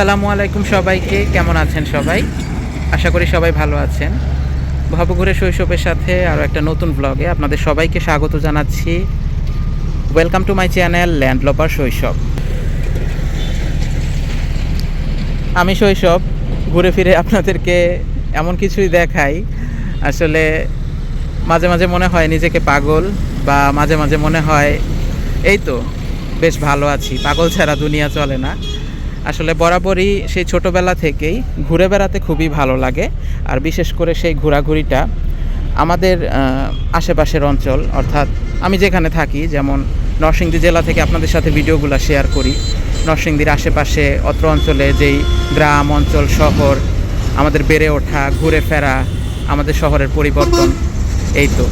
আসসালামু আলাইকুম সবাইকে। কেমন আছেন সবাই? আশা করি সবাই ভালো আছেন। ভবঘুরে শৈশবের সাথে আরও একটা নতুন ব্লগে আপনাদের সবাইকে স্বাগত জানাচ্ছি। Welcome to my channel landloper Shoishob. আমি শৈশব, ঘুরে ফিরে আপনাদেরকে এমন কিছুই দেখাই। আসলে মাঝে মাঝে মনে হয় নিজেকে পাগল বা মাঝে মাঝে মনে হয়, এই তো, বেশ ভালো আছি, পাগল ছাড়া দুনিয়া চলে না। আসলে বরাবরই সেই ছোটোবেলা থেকেই ঘুরে বেড়াতে খুবই ভালো লাগে। আর বিশেষ করে সেই ঘোরাঘুরিটা আমাদের আশেপাশের অঞ্চল, অর্থাৎ আমি যেখানে থাকি, যেমন নরসিংদী জেলা থেকে আপনাদের সাথে ভিডিওগুলো শেয়ার করি। নরসিংদীর আশেপাশে অত্র অঞ্চলে যেই গ্রাম, অঞ্চল, শহর, আমাদের বেড়ে ওঠা, ঘুরে ফেরা, আমাদের শহরের পরিবর্তন, এই তো।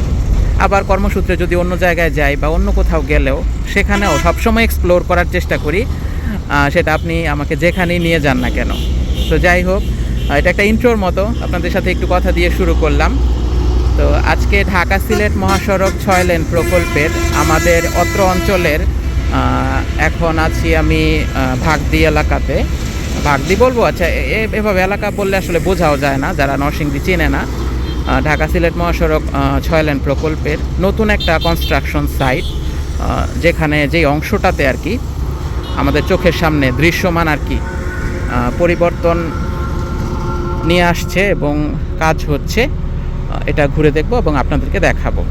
আবার কর্মসূত্রে যদি অন্য জায়গায় যাই বা অন্য কোথাও গেলেও সেখানেও সবসময় এক্সপ্লোর করার চেষ্টা করি। সেটা আপনি আমাকে যেখানেই নিয়ে যান না কেন। তো যাই হোক এটা একটা ইন্ট্রোর মতো। আপনাদের সাথে একটু কথা দিয়ে শুরু করলাম। তো আজকে ঢাকা সিলেট মহাসড়ক ছয় লেন প্রকল্পের আমাদের অত্র অঞ্চলের এখন আছি আমি ভাগদি এলাকাতে। ভাগদি বলব? আচ্ছা এভাবে এলাকা বললে আসলে বোঝাও যায় না, যারা নরসিংদী চেনে না। ঢাকা সিলেট মহাসড়ক ছয় লেন প্রকল্পের নতুন একটা কনস্ট্রাকশন সাইট যেখানে যেই অংশটাতে আর কি আমাদের চোখের সামনে দৃশ্যমান আর কি পরিবর্তন নিয়ে আসছে এবং কাজ হচ্ছে এটা ঘুরে দেখব এবং আপনাদেরকে দেখাবো।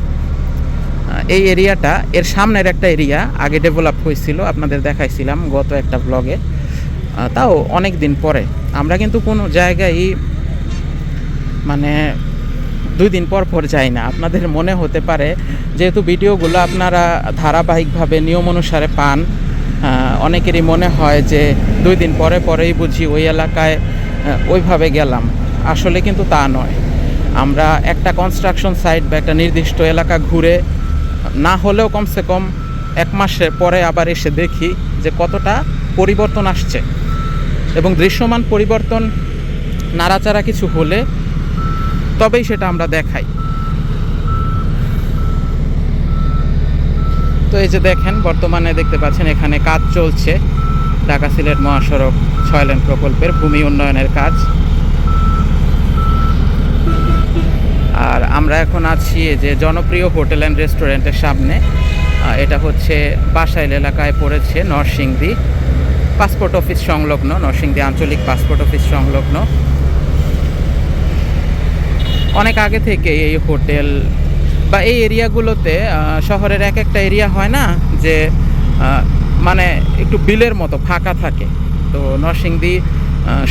এই এরিয়াটা, এর সামনের একটা এরিয়া, আগে ডেভেলপ হয়েছিল, আপনাদের দেখাইছিলাম গত একটা ব্লগে তাও অনেক দিন পরে। আমরা কিন্তু কোনো জায়গায় মানে দুই দিন পর পর যাই না। আপনাদের মনে হতে পারে, যেহেতু ভিডিওগুলো আপনারা ধারাবাহিকভাবে নিয়ম অনুসারে পান অনেকেরই মনে হয় যে দুই দিন পরে পরেই বুঝি ওই এলাকায় ওইভাবে গেলাম। আসলে কিন্তু তা নয়। আমরা একটা কনস্ট্রাকশন সাইট বা একটা নির্দিষ্ট এলাকা ঘুরে, না হলেও কমসে কম এক মাসের পরে আবার এসে দেখি যে কতটা পরিবর্তন আসছে। এবং দৃশ্যমান পরিবর্তন, নাড়াচাড়া কিছু হলে তবেই সেটা আমরা দেখাই। তো এই যে দেখেন, বর্তমানে দেখতে পাচ্ছেন এখানে কাজ চলছে ঢাকা সিলেট মহাসড়ক ছয় লেন প্রকল্পের ভূমি উন্নয়নের কাজ। আর আমরা এখন আছি যে জনপ্রিয় হোটেল অ্যান্ড রেস্টুরেন্টের সামনে। এটা হচ্ছে বাসাইল এলাকায় পড়েছে নরসিংদী পাসপোর্ট অফিস সংলগ্ন, নরসিংদী আঞ্চলিক পাসপোর্ট অফিস সংলগ্ন। অনেক আগে থেকে এই হোটেল বা এই এরিয়াগুলোতে শহরের এক একটা এরিয়া হয় না যে মানে একটু বিলের মতো ফাঁকা থাকে। তো নরসিংদী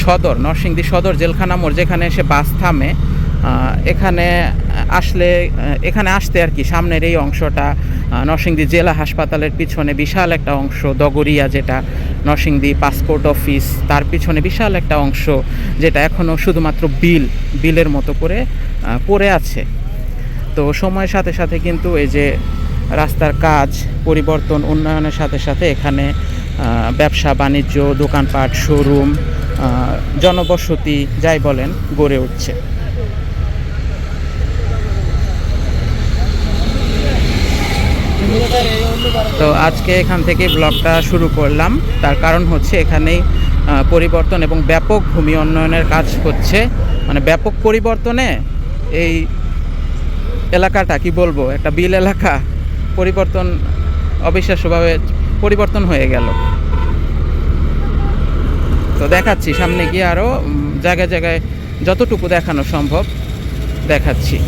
সদর নরসিংদী সদর জেলখানা মোড় যেখানে এসে বাস থামে এখানে আসলে এখানে আসতে আর কি সামনের এই অংশটা নরসিংদী জেলা হাসপাতালের পিছনে বিশাল একটা অংশ, দগরিয়া যেটা, নরসিংদী পাসপোর্ট অফিস, তার পিছনে বিশাল একটা অংশ যেটা এখনও শুধুমাত্র বিল, বিলের মতো করে পড়ে আছে। তো সময়ের সাথে সাথে কিন্তু এই যে রাস্তার কাজ, পরিবর্তন, উন্নয়নের সাথে সাথে এখানে ব্যবসা, বাণিজ্য, দোকানপাট শোরুম জনবসতি যাই বলেন, গড়ে উঠছে। তো আজকে এখান থেকে ব্লগটা শুরু করলাম। তার কারণ হচ্ছে এখানেই পরিবর্তন এবং ব্যাপক ভূমি উন্নয়নের কাজ হচ্ছে। মানে ব্যাপক পরিবর্তনে এই এলাকাটা, কি বলব? একটা বিল এলাকা, পরিবর্তন, অবিশ্বাস্যভাবে পরিবর্তন হয়ে গেল। তো দেখাচ্ছি, সামনে গিয়ে আরও জায়গায় জায়গায় যতটুকু দেখানো সম্ভব দেখাচ্ছি।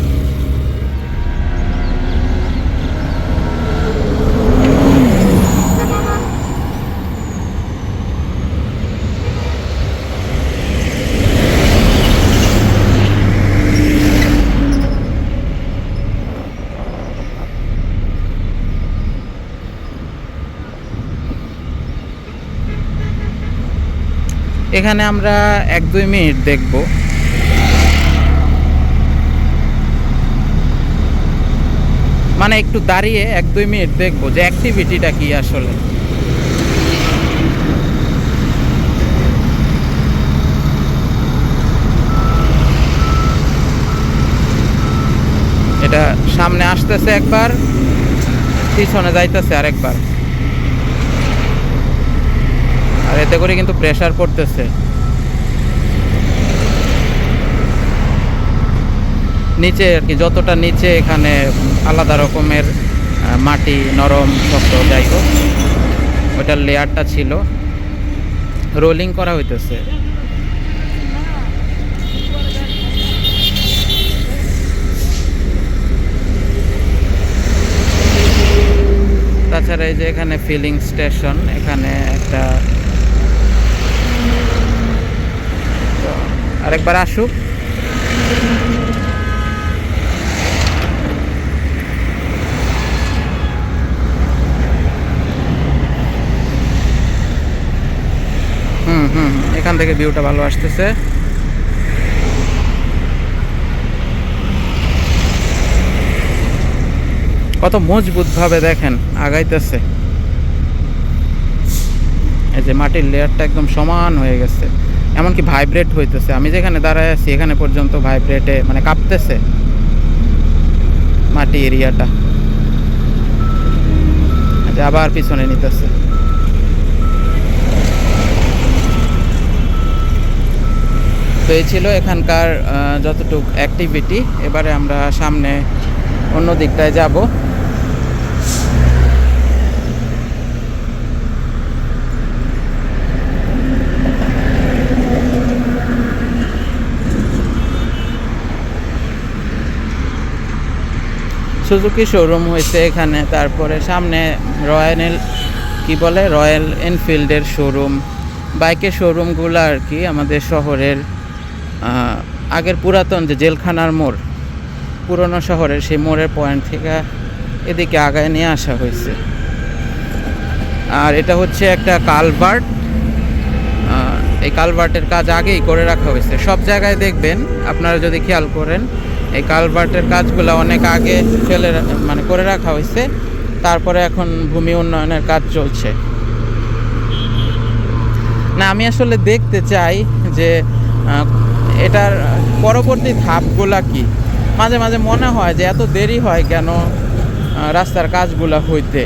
এখানে আমরা এক দুই মিনিট দেখব। মানে একটু দাঁড়িয়ে এক দুই মিনিট দেখব যে অ্যাক্টিভিটিটা কি আসলে। এটা সামনে আসতেছে একবার, পিছনে যাইতেছে আরেকবার। আর এতে করে কিন্তু প্রেশার পড়তেছে। নিচে আর কি, যতটা নিচে এখানে আলাদা রকমের মাটি, নরম শক্ত যাই হোক ওইটার লেয়ারটা ছিল। রোলিং করা হইতেছে। তাছাড়া এই যে এখানে ফিলিং স্টেশন এখানে একটা আরেকবার আসুক। হুম হুম এখান থেকে ভিউটা ভালো আসতেছে। কত মজবুত ভাবে দেখেন, আগাইতেছে। এই যে মাটির লেয়ারটা একদম সমান হয়ে গেছে। এমনকি ভাইব্রেট হইতেছে। আমি যেখানে দাঁড়ায় আছি, এখানে পর্যন্ত ভাইব্রেটে মানে কাঁপতেছে মাটি এরিয়াটা। যে আবার পিছনে নিতেছে। তো এই ছিল এখানকার যতটুক অ্যাক্টিভিটি এবারে আমরা সামনে অন্য দিকটায় যাব। সুজুকি শোরুম হয়েছে এখানে। তারপরে সামনে রয়্যাল কি বলে? রয়্যাল এনফিল্ডের শোরুম বাইকের শোরুমগুলো আর কি আমাদের শহরের আগের পুরাতন যে জেলখানার মোড়, পুরনো শহরের সেই মোড়ের পয়েন্ট থেকে এদিকে আগায় নিয়ে আসা হয়েছে। আর এটা হচ্ছে একটা কালভার্ট এই কালভার্টের কাজ আগেই করে রাখা হয়েছে। সব জায়গায় দেখবেন, আপনারা যদি খেয়াল করেন এই কালভার্টের কাজগুলো অনেক আগে ফেলে মানে করে রাখা হয়েছে। তারপরে এখন ভূমি উন্নয়নের কাজ চলছে। না, আমি আসলে দেখতে চাই যে এটার পরবর্তী ধাপগুলা কি? মাঝে মাঝে মনে হয় যে এত দেরি হয় কেন রাস্তার কাজগুলা হইতে?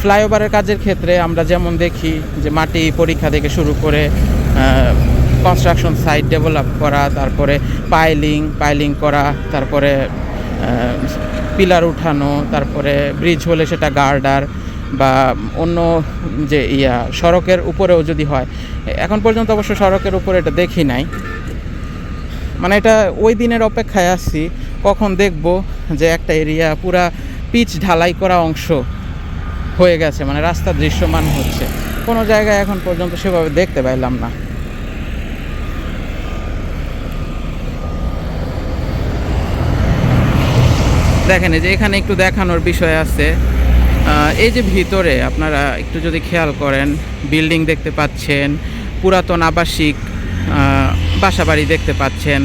ফ্লাইওভারের কাজের ক্ষেত্রে আমরা যেমন দেখি যে মাটি পরীক্ষা থেকে শুরু করে কনস্ট্রাকশন সাইট ডেভেলপ করা, তারপরে পাইলিং পাইলিং করা, তারপরে পিলার উঠানো, তারপরে ব্রিজ হলে সেটা গার্ডার বা অন্য যে ইয়া, সড়কের উপরেও যদি হয়। এখন পর্যন্ত অবশ্য সড়কের উপরে এটা দেখি নাই। মানে এটা ওই দিনের অপেক্ষায় আছি, কখন দেখব যে একটা এরিয়া পুরা পিচ ঢালাই করা অংশ হয়ে গেছে মানে রাস্তা দৃশ্যমান হচ্ছে। কোনো জায়গায় এখন পর্যন্ত সেভাবে দেখতে পাইলাম না। দেখেন এই যে এখানে একটু দেখানোর বিষয় আছে। এই যে ভিতরে আপনারা একটু যদি খেয়াল করেন, বিল্ডিং দেখতে পাচ্ছেন, পুরাতন আবাসিক বাসাবাড়ি দেখতে পাচ্ছেন,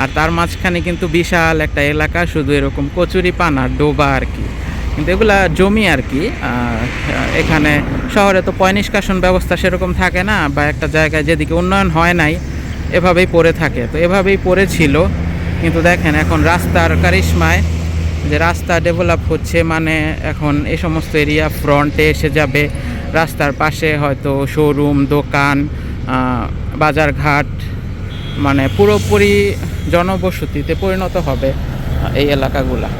আর তার মাঝখানে কিন্তু বিশাল একটা এলাকা, শুধু এরকম কচুরি পানা, ডোবা আর কি। কিন্তু এগুলা জমি আর কি এখানে শহরে তো পয় নিষ্কাশন ব্যবস্থা সেরকম থাকে না, বা একটা জায়গায় যেদিকে উন্নয়ন হয় নাই, এভাবেই পড়ে থাকে। তো এভাবেই পড়েছিল, কিন্তু দেখেন এখন রাস্তার কারিশমায় যে রাস্তা ডেভেলপ হচ্ছে মানে এখন এই সমস্ত এরিয়া ফ্রন্টে এসে যাবে। রাস্তার পাশে হয়তো শোরুম দোকান বাজারঘাট মানে পুরোপুরি জনবসতিতে পরিণত হবে এই এলাকাগুলা।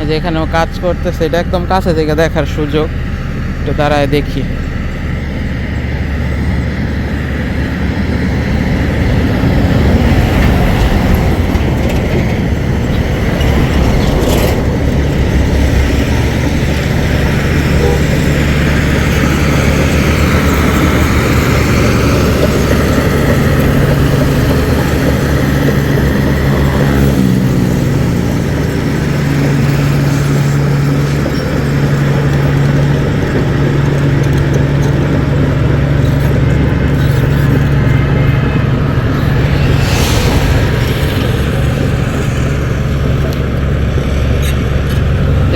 এই যে এখানেও কাজ করতেছে, এটা একদম কাছে থেকে দেখার সুযোগ। একটু দাঁড়ায় দেখি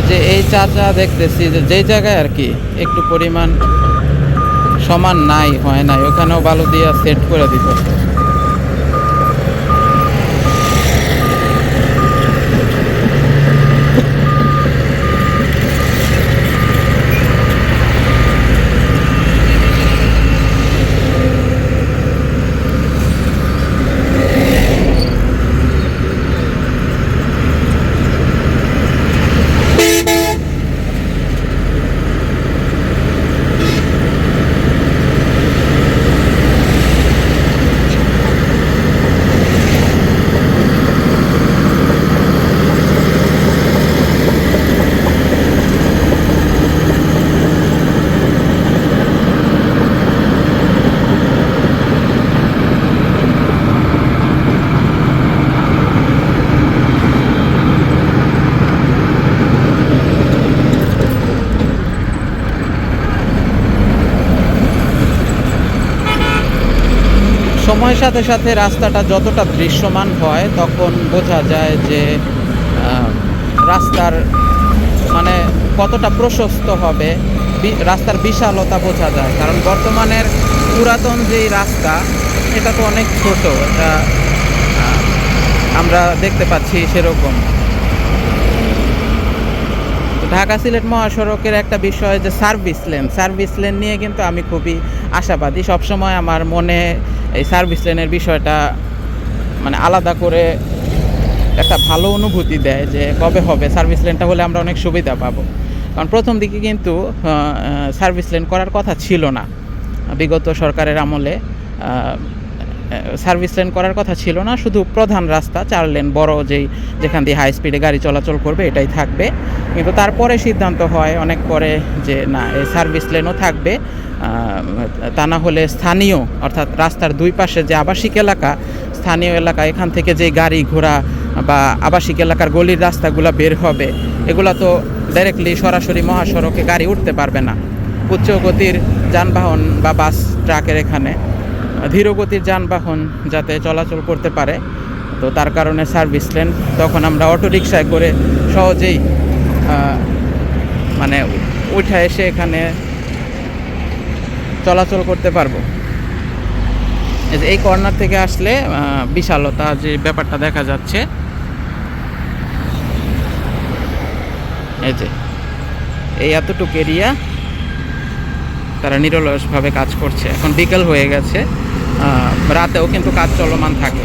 এই যে এই চাচা দেখতেছি যে যেই জায়গায় আর কি একটু পরিমাণ সমান নাই, হয় নাই, ওখানেও বালু দিয়া সেট করে দিত সময়ের সাথে সাথে রাস্তাটা যতটা দৃশ্যমান হয়, তখন বোঝা যায় যে রাস্তার মানে কতটা প্রশস্ত হবে রাস্তার বিশালতা বোঝা যায়। কারণ বর্তমানের পুরাতন যেই রাস্তা, এটা তো অনেক ছোট, এটা আমরা দেখতে পাচ্ছি সেরকম। ঢাকা সিলেট মহাসড়কের একটা বিষয় যে সার্ভিস লেন সার্ভিস লেন নিয়ে কিন্তু আমি খুবই আশাবাদী। সবসময় আমার মনে এই সার্ভিস লেনের বিষয়টা মানে আলাদা করে একটা ভালো অনুভূতি দেয় যে কবে হবে সার্ভিস লেনটা হলে আমরা অনেক সুবিধা পাবো। কারণ প্রথম দিকে কিন্তু সার্ভিস লেন করার কথা ছিল না। বিগত সরকারের আমলে সার্ভিস লেন করার কথা ছিল না, শুধু প্রধান রাস্তা, চার লেন বড় যেই, যেখান দিয়ে হাই স্পিডে গাড়ি চলাচল করবে, এটাই থাকবে। কিন্তু তারপরে সিদ্ধান্ত হয়, অনেক পরে যে না, এই সার্ভিস লেনও থাকবে। তা না হলে স্থানীয়, অর্থাৎ রাস্তার দুই পাশে যে আবাসিক এলাকা, স্থানীয় এলাকা, এখান থেকে যে গাড়ি ঘোড়া বা আবাসিক এলাকার গলির রাস্তাগুলো বের হবে, এগুলো তো ডাইরেক্টলি সরাসরি মহাসড়কে গাড়ি উঠতে পারবে না। উচ্চ গতির যানবাহন বা বাস, ট্রাকের এখানে, ধীরগতির যানবাহন যাতে চলাচল করতে পারে, তো তার কারণে সার্ভিস লেন, তখন আমরা অটো রিক্সায় করে সহজেই মানে উঠে এসে এখানে চলাচল করতে পারব। এই কর্নার থেকে আসলে বিশালতা যে ব্যাপারটা দেখা যাচ্ছে। এই যে, এই এতটুকু এরিয়া তারা নিরলসভাবে কাজ করছে। এখন বিকেল হয়ে গেছে। রাতেও কিন্তু কাজ চলমান থাকে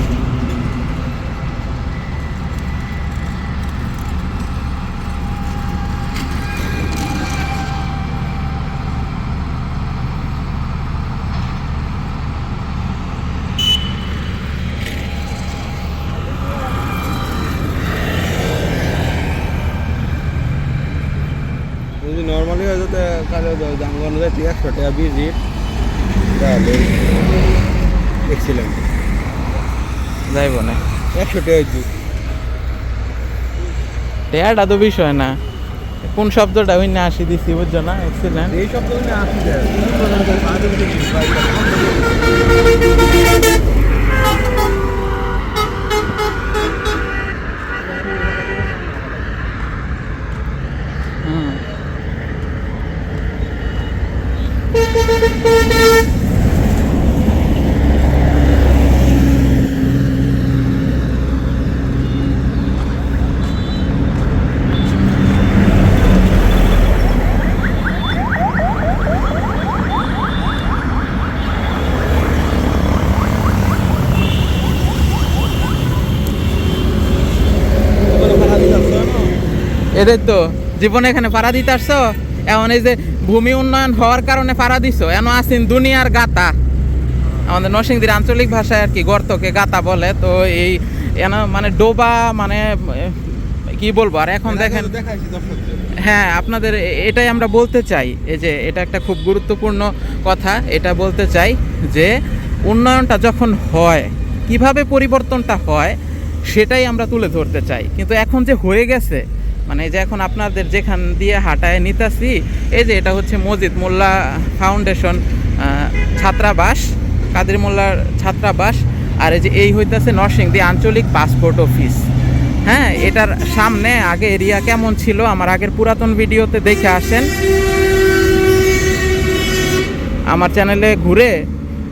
যদি নর্মালি হয় যাতে কাজে যানবাহন যায় ঠিক একশো টাকা বিশ রেট তাহলে এক্সিলেন্ট যাইব না। একশো টাকা যুগ তো বিষয় না। কোন শব্দটা ওই না আসি দিছি বুঝছ না? এক্সিলেন্ট এই শব্দ আসি এটাই তো জীবনে এখানে পাড়া দিতে আসছো? এমন এই যে ভূমি উন্নয়ন হওয়ার কারণে পাড়া দিছো এমন আসিন দুনিয়ার গাতা। আমাদের নরসিংদীর আঞ্চলিক ভাষায় আর কি গর্তকে গাতা বলে তো এই এন মানে ডোবা মানে কি বলব আর এখন দেখেন হ্যাঁ আপনাদের এটাই আমরা বলতে চাই এই যে এটা একটা খুব গুরুত্বপূর্ণ কথা এটা বলতে চাই যে উন্নয়নটা যখন হয় কীভাবে পরিবর্তনটা হয় সেটাই আমরা তুলে ধরতে চাই। কিন্তু এখন যে হয়ে গেছে মানে এই যে এখন আপনাদের যেখান দিয়ে হাঁটায় নিতাছি, এই যে এটা হচ্ছে মসজিদ মোল্লা ফাউন্ডেশন ছাত্রাবাস, কাদের মোল্লার ছাত্রাবাস, আর এই যে এই হইতাছে নরসিংদী আঞ্চলিক পাসপোর্ট অফিস। হ্যাঁ এটার সামনে, আগে এরিয়া কেমন ছিল, আমার আগের পুরাতন ভিডিওতে দেখে আসেন। আমার চ্যানেলে ঘুরে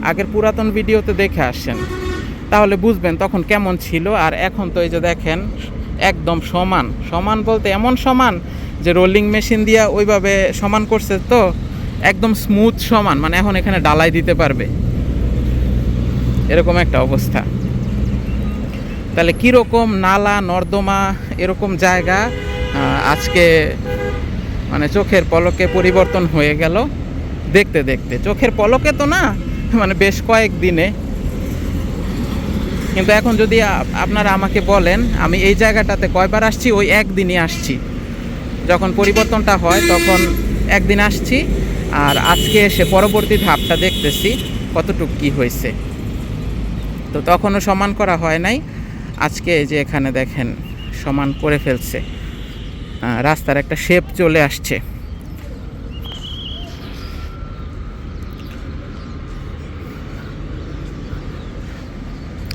আগের পুরাতন ভিডিওতে দেখে আসেন। তাহলে বুঝবেন তখন কেমন ছিল, আর এখন তো এই যে দেখেন একদম সমান। সমান বলতে এমন সমান যে রোলিং মেশিন দিয়া ওইভাবে সমান করছে তো, একদম স্মুথ সমান মানে এখন এখানে ডালাই দিতে পারবে। এরকম একটা অবস্থা। তাহলে কীরকম নালা, নর্দমা, এরকম জায়গা আজকে মানে চোখের পলকে পরিবর্তন হয়ে গেল। দেখতে দেখতে। চোখের পলকে তো না মানে বেশ কয়েক দিনে কিন্তু এখন যদি আপনারা আমাকে বলেন, আমি এই জায়গাটাতে কয়বার আসছি, ওই একদিনই আসছি। যখন পরিবর্তনটা হয়, তখন একদিন আসছি, আর আজকে এসে পরবর্তী ধাপটা দেখতেছি, কতটুকু কী হয়েছে। তো তখনও সমান করা হয় নাই, আজকে যে এখানে দেখেন, সমান করে ফেলছে। রাস্তার একটা শেপ চলে আসছে।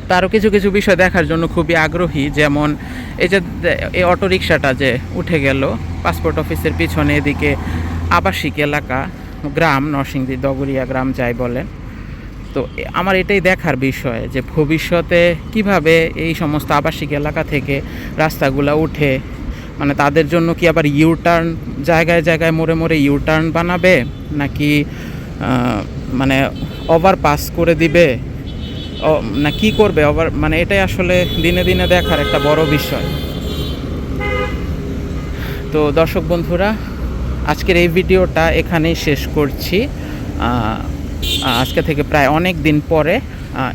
তো আরও কিছু কিছু বিষয় দেখার জন্য খুবই আগ্রহী, যেমন এই যে এই অটোরিকশাটা যে উঠে গেল, পাসপোর্ট অফিসের পিছনে এদিকে আবাসিক এলাকা, গ্রাম, নরসিংদী, দগরিয়া গ্রাম যাই বলেন। তো আমার এটাই দেখার বিষয় যে ভবিষ্যতে কীভাবে এই সমস্ত আবাসিক এলাকা থেকে রাস্তাগুলো উঠে মানে তাদের জন্য কি আবার ইউ টার্ন জায়গায় জায়গায় মোড়ে মোড়ে ইউ টার্ন বানাবে, নাকি মানে ওভার পাস করে দিবে? না, কি করবে? ওভার মানে এটাই আসলে দিনে দিনে দেখার একটা বড় বিষয়। তো দর্শক বন্ধুরা, আজকের এই ভিডিওটা এখানেই শেষ করছি। আজকে থেকে প্রায় অনেক দিন পরে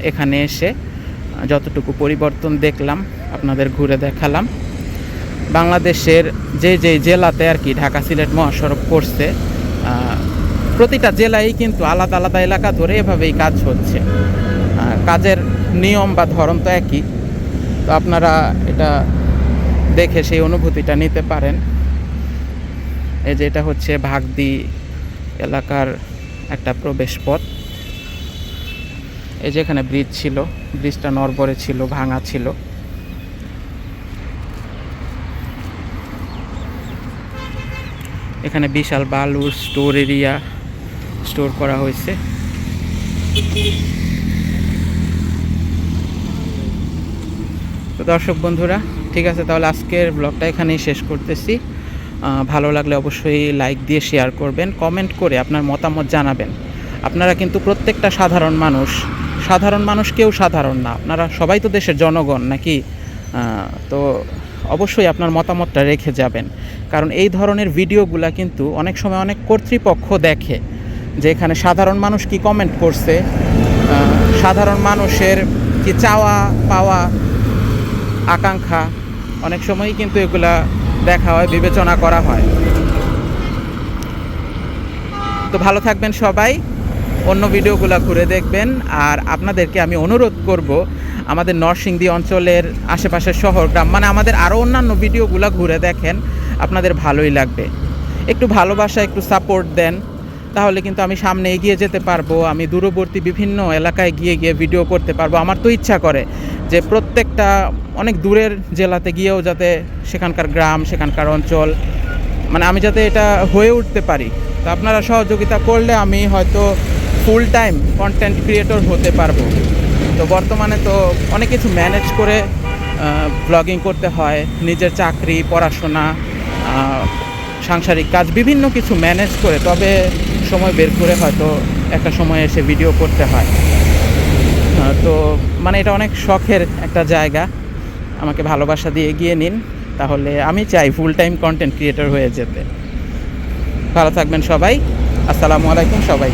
এখানে এসে যতটুকু পরিবর্তন দেখলাম, আপনাদের ঘুরে দেখালাম। বাংলাদেশের যে যে জেলাতে আর কি ঢাকা সিলেট মহাসড়ক করছে প্রতিটা জেলায় কিন্তু আলাদা আলাদা এলাকা ধরে এভাবেই কাজ হচ্ছে। কাজের নিয়ম বা ধরন তো একই। তো আপনারা এটা দেখে সেই অনুভূতিটা নিতে পারেন। এই যে এটা হচ্ছে ভাগদি এলাকার একটা প্রবেশ পথ এই যে এখানে ব্রিজ ছিল, ব্রিজটা নরবরে ছিল, ভাঙা ছিল। এখানে বিশাল বালুর স্টোর এরিয়া স্টোর করা হয়েছে। দর্শক বন্ধুরা, ঠিক আছে, তাহলে আজকের ব্লগটা এখানেই শেষ করতেছি। ভালো লাগলে অবশ্যই লাইক দিয়ে শেয়ার করবেন, কমেন্ট করে আপনার মতামত জানাবেন। আপনারা কিন্তু প্রত্যেকটা সাধারণ মানুষ সাধারণ মানুষ কেউ সাধারণ না, আপনারা সবাই তো দেশের জনগণ নাকি? তো অবশ্যই আপনার মতামতটা রেখে যাবেন। কারণ এই ধরনের ভিডিওগুলা কিন্তু অনেক সময় অনেক কর্তৃপক্ষ দেখে, যে এখানে সাধারণ মানুষ কি কমেন্ট করছে সাধারণ মানুষের কি চাওয়া পাওয়া আকাঙ্ক্ষা। অনেক সময়ই কিন্তু এগুলা দেখা হয়, বিবেচনা করা হয়। তো ভালো থাকবেন সবাই, অন্য ভিডিওগুলো ঘুরে দেখবেন। আর আপনাদেরকে আমি অনুরোধ করব, আমাদের নরসিংদী অঞ্চলের আশেপাশের শহর, গ্রাম মানে আমাদের আরও অন্যান্য ভিডিওগুলো ঘুরে দেখেন, আপনাদের ভালোই লাগবে। একটু ভালোবাসা, একটু সাপোর্ট দেন। তাহলে কিন্তু আমি সামনে এগিয়ে যেতে পারব, আমি দূরবর্তী বিভিন্ন এলাকায় গিয়ে গিয়ে ভিডিও করতে পারব। আমার তো ইচ্ছা করে যে প্রত্যেকটা অনেক দূরের জেলাতে গিয়েও যাতে সেখানকার গ্রাম, সেখানকার অঞ্চল মানে আমি যাতে এটা হয়ে উঠতে পারি। তো আপনারা সহযোগিতা করলে আমি হয়তো ফুল টাইম কন্টেন্ট ক্রিয়েটর হতে পারব। তো বর্তমানে তো অনেক কিছু ম্যানেজ করে ব্লগিং করতে হয়, নিজের চাকরি, পড়াশোনা সাংসারিক কাজ, বিভিন্ন কিছু ম্যানেজ করে। তবে সময় বের করে হয়তো একটা সময় এসে ভিডিও করতে হয়। তো মানে এটা অনেক শখের একটা জায়গা। আমাকে ভালোবাসা দিয়ে এগিয়ে নিন, তাহলে আমি চাই ফুল টাইম কন্টেন্ট ক্রিয়েটর হয়ে যেতে। ভালো থাকবেন সবাই। আসসালামু আলাইকুম সবাই